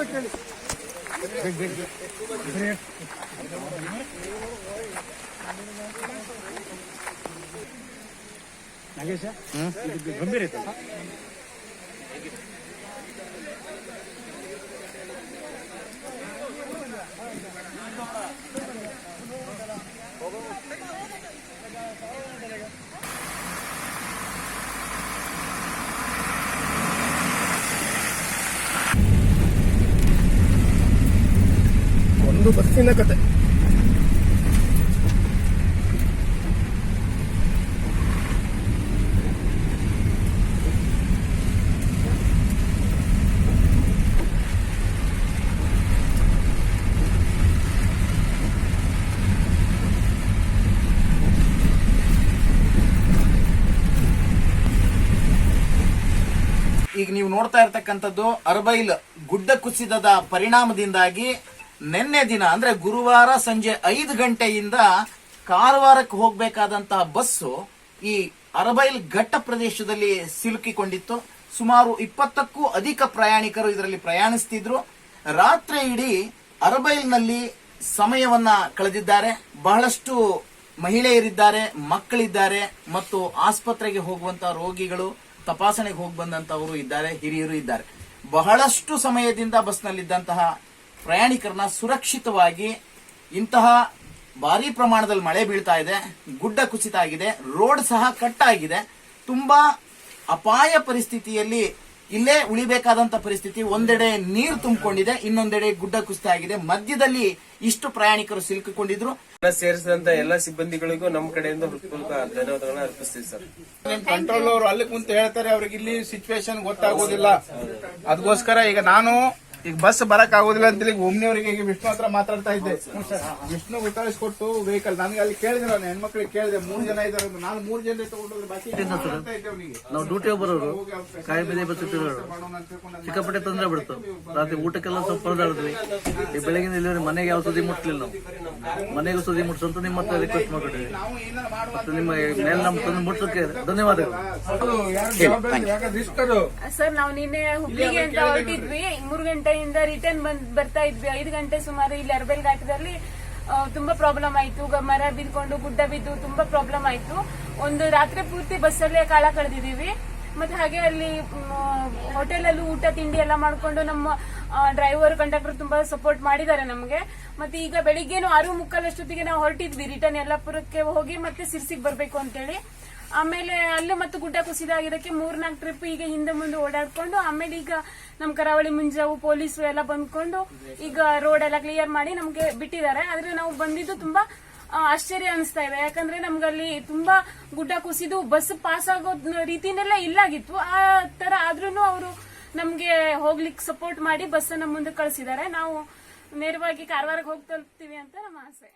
ಹೊಡ್ಕೊಂಡು ನಾಗೇಶ? ಗಂಭೀರ ಐತೆ ಒಂದು ಬಸ್ಸಿನ ಕತೆ. ಈಗ ನೀವು ನೋಡ್ತಾ ಇರ್ತಕ್ಕಂಥದ್ದು ಅರ್ಬೈಲ್ ಗುಡ್ಡ ಕುಸಿತದ ಪರಿಣಾಮದಿಂದಾಗಿ ನಿನ್ನೆ ದಿನ, ಅಂದ್ರೆ ಗುರುವಾರ ಸಂಜೆ ಐದು ಗಂಟೆಯಿಂದ ಕಾರವಾರಕ್ಕೆ ಹೋಗಬೇಕಾದಂತಹ ಬಸ್ಸು ಈ ಅರಬೈಲ್ ಘಟ್ಟ ಪ್ರದೇಶದಲ್ಲಿ ಸಿಲುಕಿಕೊಂಡಿತ್ತು. ಸುಮಾರು ಇಪ್ಪತ್ತಕ್ಕೂ ಅಧಿಕ ಪ್ರಯಾಣಿಕರು ಇದರಲ್ಲಿ ಪ್ರಯಾಣಿಸ್ತಿದ್ರು. ರಾತ್ರಿ ಇಡೀ ಅರಬೈಲ್ನಲ್ಲಿ ಸಮಯವನ್ನ ಕಳೆದಿದ್ದಾರೆ. ಬಹಳಷ್ಟು ಮಹಿಳೆಯರಿದ್ದಾರೆ, ಮಕ್ಕಳಿದ್ದಾರೆ ಮತ್ತು ಆಸ್ಪತ್ರೆಗೆ ಹೋಗುವಂತಹ ರೋಗಿಗಳು ತಪಾಸಣೆಗೆ ಹೋಗಿ ಬಂದಂತವರು ಇದ್ದಾರೆ, ಹಿರಿಯರು ಇದ್ದಾರೆ. ಬಹಳಷ್ಟು ಸಮಯದಿಂದ ಬಸ್ನಲ್ಲಿದ್ದಂತಹ ಪ್ರಯಾಣಿಕರನ್ನ ಸುರಕ್ಷಿತವಾಗಿ ಇಂತಹ ಭಾರಿ ಪ್ರಮಾಣದಲ್ಲಿ ಮಳೆ ಬೀಳ್ತಾ ಇದೆ, ಗುಡ್ಡ ಕುಸಿತ ಆಗಿದೆ, ರೋಡ್ ಸಹ ಕಟ್ ಆಗಿದೆ. ತುಂಬಾ ಅಪಾಯ ಪರಿಸ್ಥಿತಿಯಲ್ಲಿ ಇಲ್ಲೇ ಉಳಿಬೇಕಾದಂತ ಪರಿಸ್ಥಿತಿ, ಒಂದೆಡೆ ನೀರು ತುಂಬಿಕೊಂಡಿದೆ, ಇನ್ನೊಂದೆಡೆ ಗುಡ್ಡ ಕುಸಿತ ಆಗಿದೆ. ಮಧ್ಯದಲ್ಲಿ ಇಷ್ಟು ಪ್ರಯಾಣಿಕರು ಸಿಲುಕಿಕೊಂಡಿದ್ರು. ಸೇರಿಸಿದಂತ ಎಲ್ಲಾ ಸಿಬ್ಬಂದಿಗಳಿಗೂ ನಮ್ಮ ಕಡೆಯಿಂದ ಹೃತ್ಪೂರ್ವಕ ಧನ್ಯವಾದಗಳನ್ನ ಅರ್ಪಿಸ್ತೀವಿ ಸರ್. ಕಂಟ್ರೋಲ್ ಅವರು ಅಲ್ಲಿ ಕುಂತ ಹೇಳ್ತಾರೆ ಅವ್ರಿಗೆ ಇಲ್ಲಿ ಸಿಚುವೇಶನ್ ಗೊತ್ತಾಗೋದಿಲ್ಲ. ಅದಕ್ಕೋಸ್ಕರ ಈಗ ನಾನು ಈಗ ಬಸ್ ಬರಕ್ ಆಗೋದಿಲ್ಲ ಅಂತೇಳಿ ಒಮ್ನಿಯವರಿಗೆ ಈಗ ವಿಷ್ಣು ಹತ್ರ ಮಾತಾಡ್ತಾ ಇದ್ದೆ. ವಿಷ್ಣು ಕಳಿಸ್ಕೊಟ್ಟು ವೆಹಿಕಲ್ ನನಗೆ ಅಲ್ಲಿ ಕೇಳಿದೆ ನಾನು ಹೆಣ್ಮಕ್ಳಿಗೆ ಕೇಳಿದೆ ಮೂರ್ ಜನ ಇದಾರೆ ಅಂತ. ನಾನು ಮೂರ್ ಜನ ತಗೊಂಡು ಬಾಕಿ. ನಾವು ಡ್ಯೂಟಿ ಬರೋರು. ಕಾಯಿ ಬೆಲೆ ಅಂತ ಸಿಕ್ಕಾಪಟ್ಟೆ ತೊಂದರೆ ಬಿಡ್ತು. ರಾತ್ರಿ ಊಟಕ್ಕೆಲ್ಲ ಸ್ವಲ್ಪ ಪರದಾಡಿದ್ವಿ ಈ ಬೆಳಗಿನ ಇಲ್ಲಿ ಮನೆಗೆ ಯಾವ ಸುದ್ದಿ ಮುಟ್ಲಿಲ್ಲ ನಾವು. ಮನೆಗೂ ಸುದ್ದಿ ಮುಟ್ಸಂತ ನಿಮ್ಮ ಹತ್ರ ರಿಕ್ವೆಸ್ಟ್ ನಾವು ಮತ್ತು ನಿಮ್ಮ ಮೇಲೆ ನಮ್ಮ ತಂದು ಮುಟ್ಸಕ್ಕೆ ಧನ್ಯವಾದಗಳು ಯಾರು ಜವಾಬ್ದಾರಿ ಯಾಕೆ ರಿಸ್ಕ್ ಸರ್ ನಾವು ನಿನ್ನೆ ಹುಬ್ಳಿಗೆ ಅಂತ ಹೊರಟಿದ್ವಿ. ಮೂರು ಗಂಟೆಯಿಂದ ರಿಟರ್ನ್ ಬಂದ್, ಬರ್ತಾ ಇದ್ವಿ. ಐದು ಗಂಟೆ ಸುಮಾರು ಇಲ್ಲಿ ಅರ್ಬೆಲ್ ಘಾಟದಲ್ಲಿ ತುಂಬಾ ಪ್ರಾಬ್ಲಮ್ ಆಯ್ತು. ಮರ ಬಿದ್ಕೊಂಡು, ಗುಡ್ಡ ಬಿದ್ದು ತುಂಬಾ ಪ್ರಾಬ್ಲಮ್ ಆಯ್ತು. ಒಂದು ರಾತ್ರಿ ಪೂರ್ತಿ ಬಸ್ಸಲ್ಲೇ ಕಾಲ ಕಳೆದಿದೀವಿ ಮತ್ತೆ ಹಾಗೆ ಅಲ್ಲಿ ಹೋಟೆಲ್ ಅಲ್ಲಿ ಊಟ, ತಿಂಡಿ ಎಲ್ಲ ಮಾಡ್ಕೊಂಡು ನಮ್ಮ ಡ್ರೈವರ್ ಕಂಡಕ್ಟರ್ ತುಂಬಾ ಸಪೋರ್ಟ್ ಮಾಡಿದ್ದಾರೆ ನಮಗೆ. ಮತ್ತೆ ಈಗ ಬೆಳಿಗ್ಗೆನು ಆರು ಮುಕ್ಕಾಲಷ್ಟೊತ್ತಿಗೆ ನಾವು ಹೊರಟಿದ್ವಿ. ರಿಟರ್ನ್ ಯಲ್ಲಾಪುರಕ್ಕೆ ಹೋಗಿ ಮತ್ತೆ ಸಿರ್ಸಿಗೆ ಬರಬೇಕು ಅಂತೇಳಿ. ಆಮೇಲೆ ಅಲ್ಲೂ ಮತ್ತೆ ಗುಡ್ಡ ಕುಸಿದಾಗಿದ್ದಕ್ಕೆ ಮೂರ್ನಾಲ್ಕು ಟ್ರಿಪ್ ಈಗ ಹಿಂದೆ ಮುಂದೆ ಓಡಾಡ್ಕೊಂಡು, ಆಮೇಲೆ ಈಗ ನಮ್ ಕರಾವಳಿ ಮುಂಜಾವು ಪೊಲೀಸರು ಎಲ್ಲ ಬಂದ್ಕೊಂಡು ಈಗ ರೋಡ್ ಎಲ್ಲ ಕ್ಲಿಯರ್ ಮಾಡಿ ನಮ್ಗೆ ಬಿಟ್ಟಿದ್ದಾರೆ. ಆದ್ರೆ ನಾವು ಬಂದಿದ್ದು ತುಂಬಾ ಆಶ್ಚರ್ಯ ಅನಿಸ್ತಾ ಇದೆ. ಯಾಕಂದ್ರೆ ನಮ್ಗಲ್ಲಿ ತುಂಬಾ ಗುಡ್ಡ ಕುಸಿದು ಬಸ್ ಪಾಸ್ ಆಗೋ ರೀತಿನೆಲ್ಲ ಇಲ್ಲಾಗಿತ್ತು. ಆ ತರ ಆದ್ರೂ ಅವರು ನಮ್ಗೆ ಹೋಗ್ಲಿಕ್ಕೆ ಸಪೋರ್ಟ್ ಮಾಡಿ ಬಸ್ ಅನ್ನ ಮುಂದೆ ಕಳಿಸಿದ್ದಾರೆ. ನಾವು ನೇರವಾಗಿ ಕಾರವಾರಕ್ಕೆ ಹೋಗಿ ತಲುಪ್ತೀವಿ ಅಂತ ನಮ್ಮ ಆಸೆ.